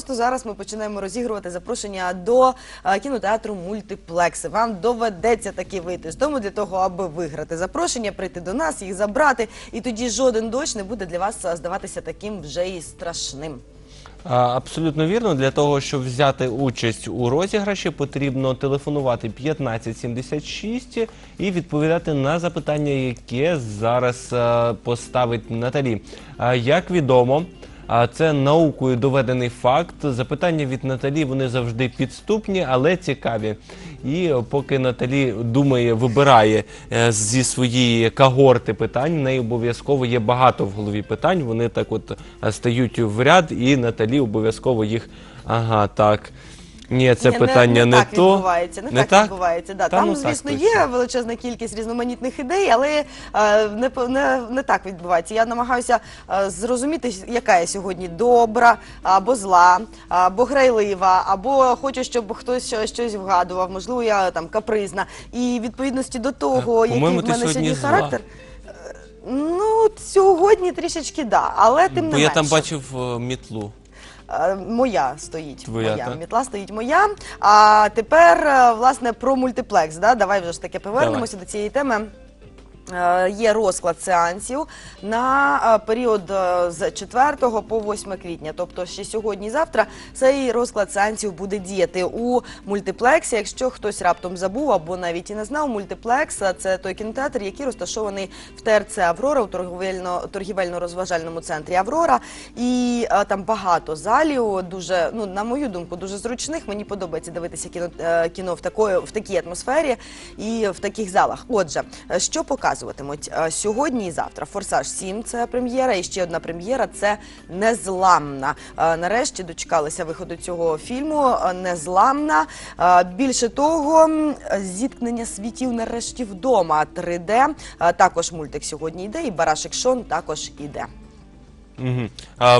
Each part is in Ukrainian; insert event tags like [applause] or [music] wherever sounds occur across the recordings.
просто зараз ми починаємо розігрувати запрошення до е, кінотеатру Мультиплекси. Вам доведеться таки вийти з дому для того, аби виграти запрошення, прийти до нас, їх забрати, і тоді жоден дощ не буде для вас е, здаватися таким вже і страшним. Абсолютно вірно. Для того, щоб взяти участь у розіграші, потрібно телефонувати 1576 і відповідати на запитання, яке зараз е, поставить Наталі. Як відомо, а це наукою доведений факт. Запитання від Наталі вони завжди підступні, але цікаві. І поки Наталі думає, вибирає е, зі своєї когорти питань, в неї обов'язково є багато в голові питань. Вони так от е, стають в ряд, і Наталі обов'язково їх. Ага, так. Ні, це Ні, питання не, так то. відбувається. Не, так, відбувається. Да. Та Там, ну так звісно, точно. є величезна кількість різноманітних ідей, але е, не, по- не, не так відбувається. Я намагаюся е, зрозуміти, яка я сьогодні добра, або зла, або грайлива, або хочу, щоб хтось що- щось вгадував. Можливо, я там капризна. І відповідності до того, Е, який по-моєму, в ти мене сьогодні сьогодні зла. характер. е, Ну, сьогодні трішечки да, але тим не Бо я там бачив е, мітлу. Е, Моя стоїть. Твоя, моя. так? Мітла стоїть моя. А тепер, е, власне, про мультиплекс. Да? Давай вже ж таки повернемося до цієї теми. Е, Є розклад сеансів на е, період е, з 4 по 8 квітня, тобто ще сьогодні завтра цей розклад сеансів буде діяти у мультиплексі. Якщо хтось раптом забув або навіть і не знав, мультиплекс це той кінотеатр, який розташований в ТРЦ Аврора у торгівельно-розважальному центрі Аврора. І там багато залів, дуже ну на мою думку, дуже зручних. Мені подобається дивитися кіно, в такої в такій атмосфері і в таких залах. Отже, що показуватимуть Е, сьогодні і завтра? Форсаж 7 – це прем'єра, і ще одна прем'єра це незламна. Е, Нарешті дочекалися виходу цього фільму. е, Незламна. Більше того, зіткнення світів нарешті вдома. 3D. Е, Також мультик сьогодні йде, і Барашек Шон також іде.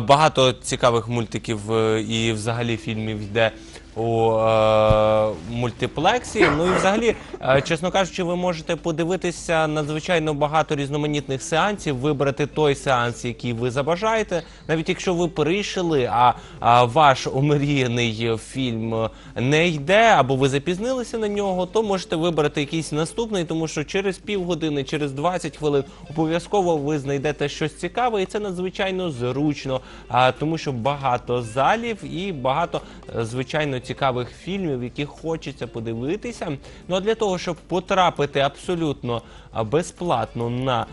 Багато цікавих мультиків і взагалі фільмів йде у е, мультиплексі. Ну і взагалі, е, чесно кажучи, ви можете подивитися надзвичайно багато різноманітних сеансів, вибрати той сеанс, який ви забажаєте. Навіть якщо ви перейшли, а, а ваш омріяний фільм не йде, або ви запізнилися на нього, то можете вибрати якийсь наступний, тому що через півгодини, через 20 хвилин обов'язково ви знайдете щось цікаве, і це надзвичайно зручно, а, тому що багато залів і багато е, звичайно цікавих фільмів, які хочеться подивитися. Ну а для того, щоб потрапити абсолютно безплатно на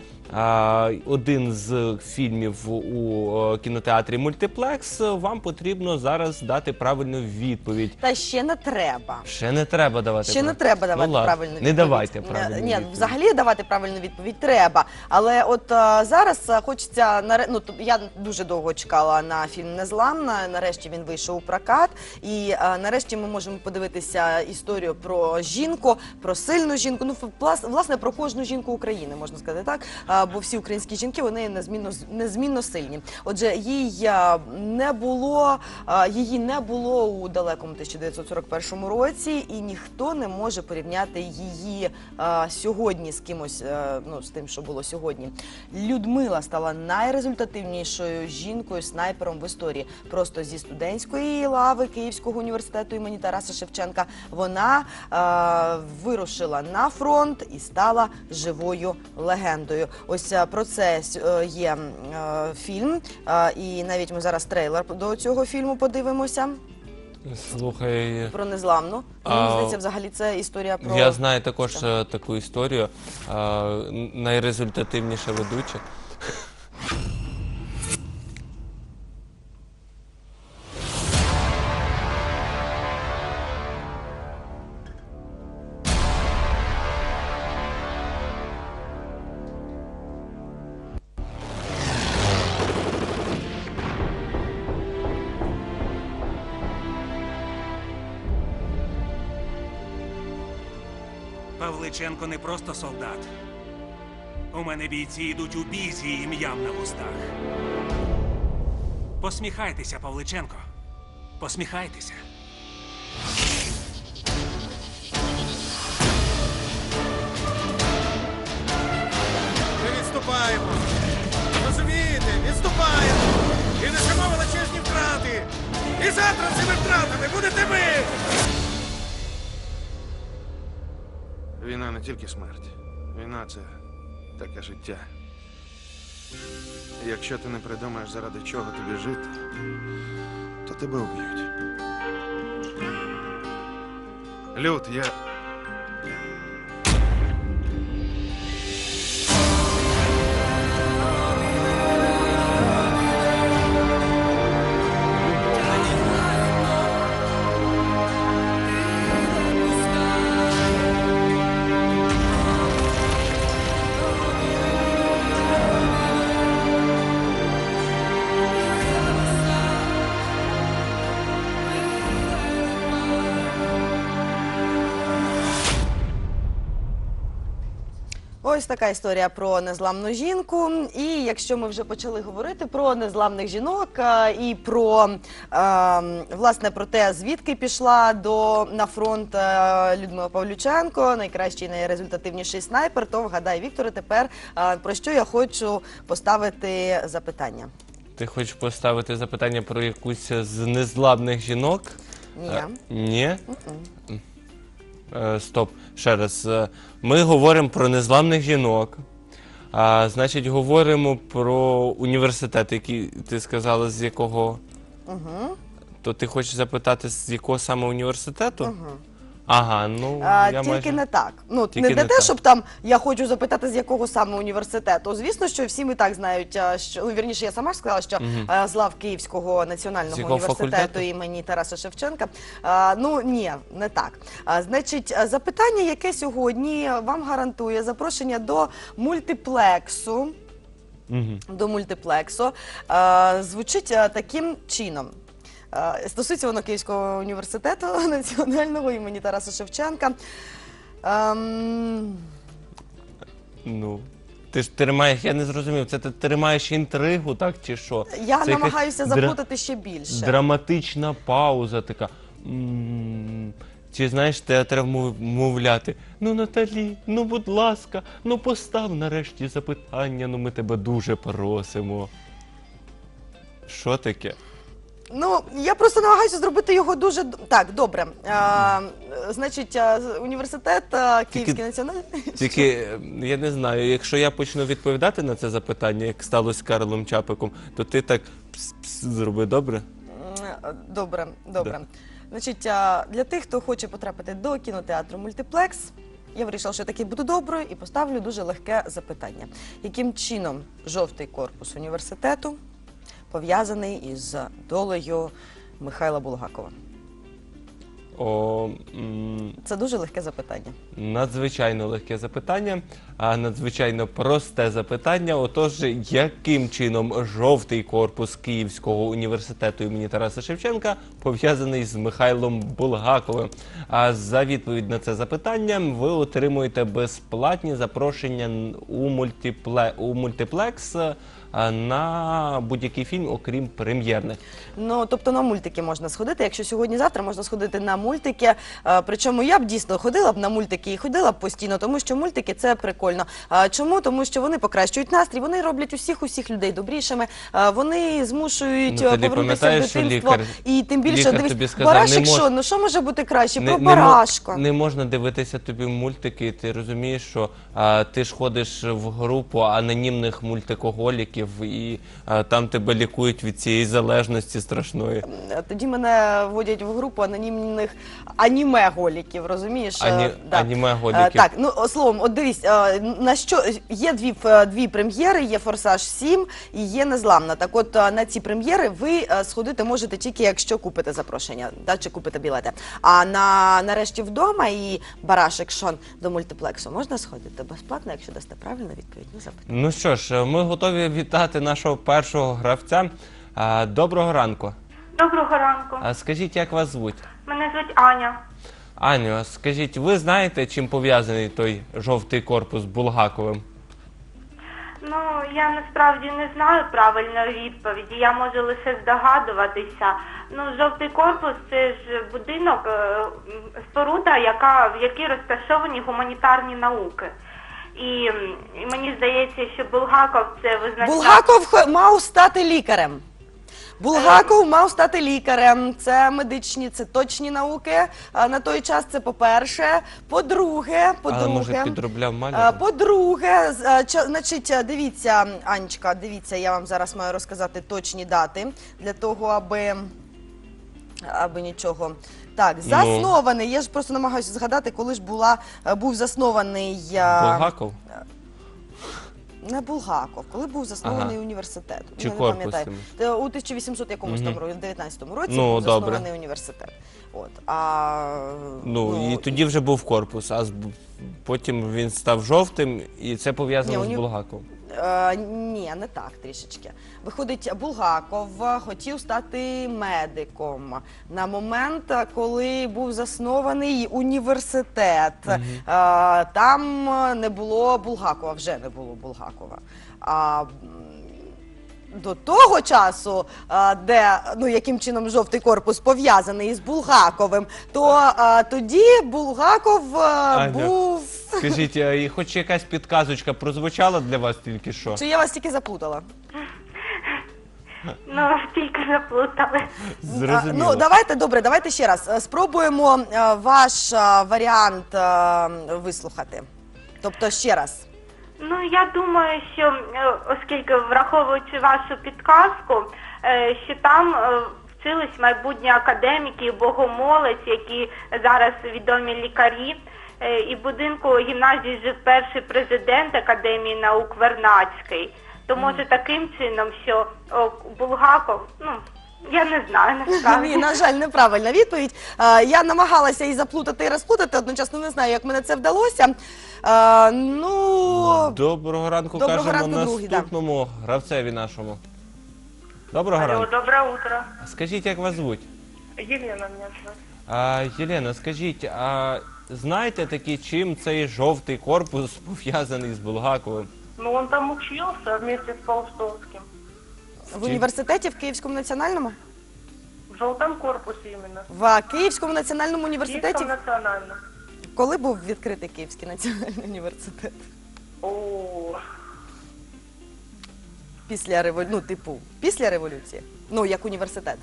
один з фільмів у е, кінотеатрі Мультиплекс, вам потрібно зараз дати правильну відповідь. Та ще не треба. Ще не треба давати Ще не прав- треба давати ну, правильну відповідь. Не давайте Е, правильну Ні, відповідь. взагалі давати правильну відповідь треба. Але от е, зараз е, хочеться ну, я дуже довго чекала на фільм Незламна. Нарешті він вийшов у прокат. І е, нарешті ми можемо подивитися історію про жінку, про сильну жінку. Ну, власне, про кожну жінку України, можна сказати так. Бо всі українські жінки вони незмінно незмінно сильні. Отже, їй е, не було е, її не було у далекому 1941 році, і ніхто не може порівняти її е, сьогодні з кимось, ну з тим, що було сьогодні. Людмила стала найрезультативнішою жінкою снайпером в історії. Просто зі студентської лави Київського університету імені Тараса Шевченка вона вирушила на фронт і стала живою легендою. Ось е, про це е, є е, фільм, і навіть ми зараз трейлер до цього фільму подивимося Слухай, про незламну. Мені здається, взагалі це історія про я знаю також таку історію. Найрезультативніша ведуча. Павличенко не просто солдат. У мене бійці йдуть у бій з її ім'ям на вустах. Посміхайтеся, Павличенко. Посміхайтеся. Ми відступаємо. Розумієте? Відступаємо. І несемо величезні втрати. І завтра цими втратами будете ви! Війна не тільки смерть. Війна це таке життя. І Якщо ти не придумаєш, заради чого тобі жити, то тебе уб'ють. Люд, я. Ось така історія про незламну жінку. І якщо ми вже почали говорити про незламних жінок і про власне про те, звідки пішла до на фронт Людмила Павлюченко, найкращий найрезультативніший снайпер, то вгадай, Вікторе, тепер про що я хочу поставити запитання. Ти хочеш поставити запитання про якусь з незламних жінок? Ні. Е, Ні? Е, Стоп, ще раз. Е, Ми говоримо про незламних жінок. А, значить, говоримо про університет, який ти сказала, з якого. Угу. То ти хочеш запитати, з якого саме університету? Угу. Ага, ну А, я тільки майже... не так. Ну Тільки не те, не так. щоб там я хочу запитати, з якого саме університету. Звісно, що всі ми так знають. а, Що ну, вірніше, я сама ж сказала, що а, з лав Київського національного якого університету факультету? імені Тараса Шевченка. А, ну ні, не так. А, значить, а, запитання, яке сьогодні вам гарантує запрошення до мультиплексу. Мгм. До мультиплексу е, звучить е, таким чином. Е, стосується воно Київського університету [laughs] національного імені Тараса Шевченка. Ем, Ну. Ти ж тримаєш, я не зрозумів, це ти тримаєш інтригу, так чи що? я Це намагаюся заплутати ще більше. Драматична пауза така. Чи знаєш, те треба мовляти? Ну, Наталі, ну будь ласка, ну постав нарешті запитання, ну ми тебе дуже просимо. Що таке? Ну, я просто намагаюся зробити його дуже д- так, добре. Е, значить, е, з- університет е, Київський національний. [laughs] Тільки е, я не знаю, якщо я почну відповідати на це запитання, як сталося з Карлом Чапиком, то ти так пс-пс зроби добре? М, Добре, добре. Да. Значить, а, для тих, хто хоче потрапити до кінотеатру Мультиплекс, я вирішила, що я таки буду доброю і поставлю дуже легке запитання. Яким чином жовтий корпус університету пов'язаний із долею Михайла Булгакова? О, м, Це дуже легке запитання. Надзвичайно легке запитання, а надзвичайно просте запитання. Отож, яким чином жовтий корпус Київського університету імені Тараса Шевченка пов'язаний з Михайлом Булгаковим? А за відповідь на це запитання ви отримуєте безплатні запрошення у мультипле у мультиплекс на будь-який фільм, окрім прем'єрних. Ну, тобто на мультики можна сходити. Якщо сьогодні-завтра можна сходити на мультики. Е, Причому я б дійсно ходила б на мультики і ходила б постійно, тому що мультики це прикольно. А Чому? Тому що вони покращують настрій, вони роблять усіх усіх людей добрішими. е, Вони змушують Ну, е, повернутися в пам'ятаєш, що дитинство. лікар- І тим більше лікар дивись, тобі сказав, барашек не мож- що? Ну що може бути краще? Про мо- барашка. не можна дивитися тобі мультики. Ти розумієш, що а, ти ж ходиш в групу анонімних мультикоголіків, і а, там тебе лікують від цієї залежності страшної. Е, Тоді мене вводять в групу анонімних аніме-голіків, розумієш? Е, Ані- да. аніме-голіків. Е, Так, ну словом, от дивись, е, на що є дві е, дві прем'єри, є Форсаж 7 і є Незламна. Так от е, на ці прем'єри ви е, сходити можете тільки якщо купите запрошення, да, чи купите білети. А на нарешті вдома і барашек Шон до мультиплексу можна сходити безплатно, якщо дасте правильну відповідь на запитання. Ну що ж, ми готові вітати нашого першого гравця. А, Доброго ранку. Доброго ранку. А скажіть, як вас звуть? Мене звуть Аня. Аню, а скажіть, ви знаєте, чим пов'язаний той жовтий корпус з Булгаковим? Ну, я насправді не знаю правильної відповіді. Я можу лише здогадуватися. Ну, жовтий корпус це ж будинок, е, споруда, яка в якій розташовані гуманітарні науки. І, і мені здається, що Булгаков це визначав. Булгаков мав стати лікарем. Булгаков мав стати лікарем. Це медичні, це точні науки. А на той час це по-перше. По-друге, Але може по-друге. підробляв Е? По-друге, з- е, ча- значить, е, дивіться, Анечка, дивіться, я вам зараз маю розказати точні дати для того, аби, аби нічого. Так, Ну. заснований. Я ж просто намагаюся згадати, коли ж була е, був заснований е, Булгаков? не Булгаков, коли був заснований Ага. університет. Чи Я не пам'ятаю. Е, У 1800 якомусь там році, в 19-му році Ну, був добре. заснований університет. От, а, Ну, і тоді вже був корпус, а потім він став жовтим, і це пов'язано з Булгаковим. Е, ні, не так трішечки. Виходить, Булгаков хотів стати медиком на момент, коли був заснований університет. Е, там не було Булгакова, вже не було Булгакова. А до того часу, е, де ну яким чином жовтий корпус пов'язаний із Булгаковим, то е, тоді Булгаков е, Аня. був. Скажіть, і хоч якась підказочка прозвучала для вас тільки що? Чи я вас тільки заплутала? Ну, тільки заплутали. Зрозуміло. Ну, давайте добре, давайте ще раз спробуємо ваш варіант вислухати. Тобто ще раз. Ну, я думаю, що е, оскільки враховуючи вашу підказку, е, що там е, вчились майбутні академіки і богомолець, які зараз відомі лікарі. І будинку гімназії жив перший президент Академії наук Вернацький. То може таким чином, що Булгаков, ну я не знаю насправді. Ні, на жаль, неправильна відповідь. Я намагалася і заплутати, і розплутати, одночасно не знаю, як мене це вдалося. Е, Ну, Доброго ранку Доброго кажемо ранку, другий, да. наступному гравцеві нашому. Доброго Алло, ранку. доброе утро. Скажіть, як вас звуть? Елена меня зовут. А, Єлена, скажіть, а знаєте таки, чим цей жовтий корпус пов'язаний з Булгаковим? Ну, он там учился вместе с Паустовским. в університеті в Київському національному? В желтом корпусе именно. В Київському національному університеті. Киевском национальном. Коли був відкритий Київський національний університет? О, Після революції, ну, типу, після революції. Ну, як університет.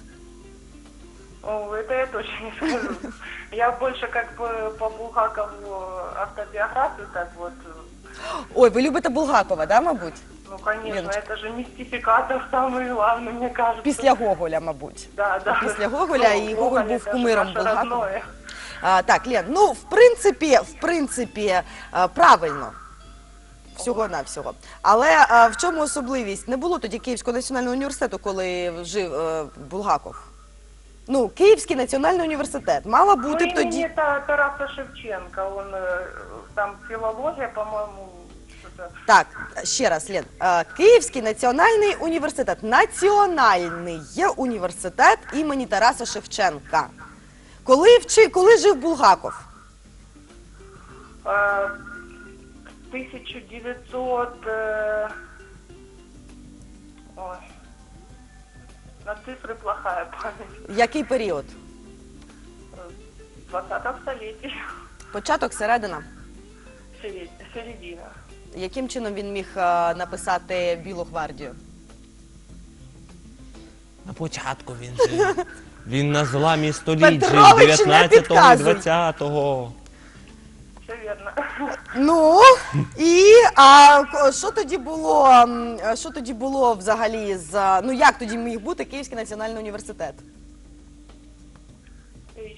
о, это я точно не скажу. Я больше как бы по Булгакову автобиографию так вот. Ой, ви любите Булгакова, да, мабуть? Ну, конечно, Леночка. это же мистификатор самый главный, мне кажется. Після Гоголя, мабуть. Да, да. після Гоголя, і Гоголь Гоголь був это же кумиром наше Булгакова. родное. А, так, Лен, ну в принципі, в принципі, а, правильно. Всього навсього. Але а, в чому особливість? Не було тоді Київського національного університету, коли жив е, Булгаков. Ну, Київський національний університет. Мала Ну, бути имени тоді. Та- Тараса Шевченко, он э, там филология, по-моему, что-то. Так, ще раз, Лен. Е, Київський національний університет. Національний є університет імені Тараса Шевченка. Коли, вчи, коли жив Булгаков? Э, 1900... э, Ой. На цифры плохая память. Який період? 20 столетия. Початок, середина? Серед- Середина. Яким чином він міг е, написати Білу гвардію? На початку він же. [laughs] Він на зламі століть жив Петрович, не 19-го і підказуй. 20-го. Все верно. Ну і а ко- що тоді було? м, е, Що тоді було взагалі з ну як тоді міг бути Київський національний університет?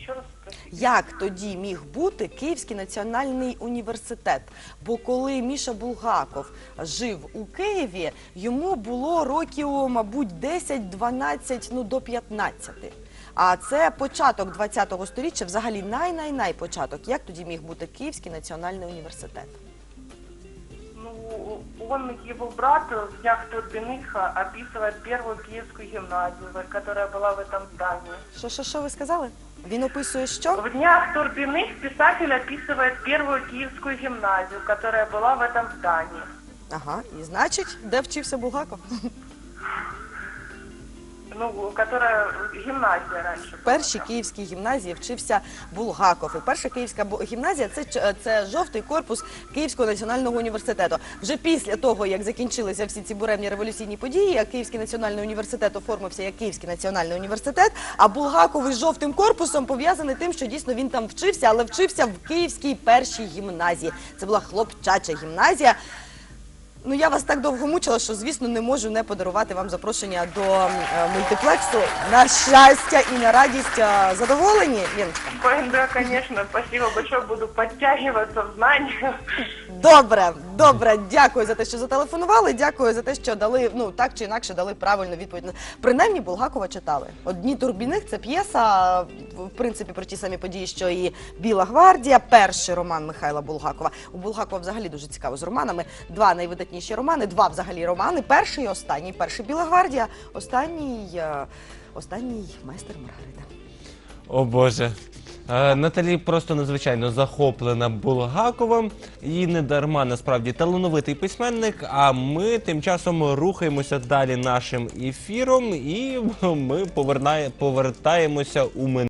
Раз. Як тоді міг бути Київський національний університет? Бо коли Міша Булгаков жив у Києві, йому було років, мабуть, 10-12, ну до 15. А це початок 20-го сторіччя, взагалі най-най-най початок. Як тоді міг бути Київський національний університет? Ну, он, его брат в днях Турбиных описывает первую киевскую гимназию, которая была в этом здании. Що, що, що ви сказали? Він описує що? В днях Турбиных писатель описывает первую киевскую гимназию, которая была в этом здании. Ага, і значить, де вчився Булгаков? [laughs] ну, которая гимназия раньше. В першій київській гімназії вчився Булгаков. І перша київська гімназія це, це жовтий корпус Київського національного університету. Вже після того, як закінчилися всі ці буремні революційні події, Київський національний університет оформився як Київський національний університет. А Булгаков із жовтим корпусом пов'язаний тим, що дійсно він там вчився, але вчився в Київській першій гімназії. Це була хлопчача гімназія. Ну я вас так довго мучила, що звісно не можу не подарувати вам запрошення до е, мультиплексу. На щастя і на радість е, задоволені, Леночка? Да, конечно, спасибо большое, буду подтягиваться в знания. Добре, добре, дякую за те, що зателефонували. Дякую за те, що дали ну так чи інакше дали правильну відповідь. Принаймні Булгакова читали. Одні турбіних це п'єса, в принципі, про ті самі події, що і Біла гвардія, перший роман Михайла Булгакова. У Булгакова взагалі дуже цікаво з романами. Два найвидатніші романи, два взагалі романи. Перший і останній. Перший Біла гвардія, останній, е, останній майстер Маргарита. О Боже. Е, Наталі просто надзвичайно захоплена Булгаковим і не дарма насправді талановитий письменник. А ми тим часом рухаємося далі нашим ефіром, і [laughs] ми повертаємося у минуле.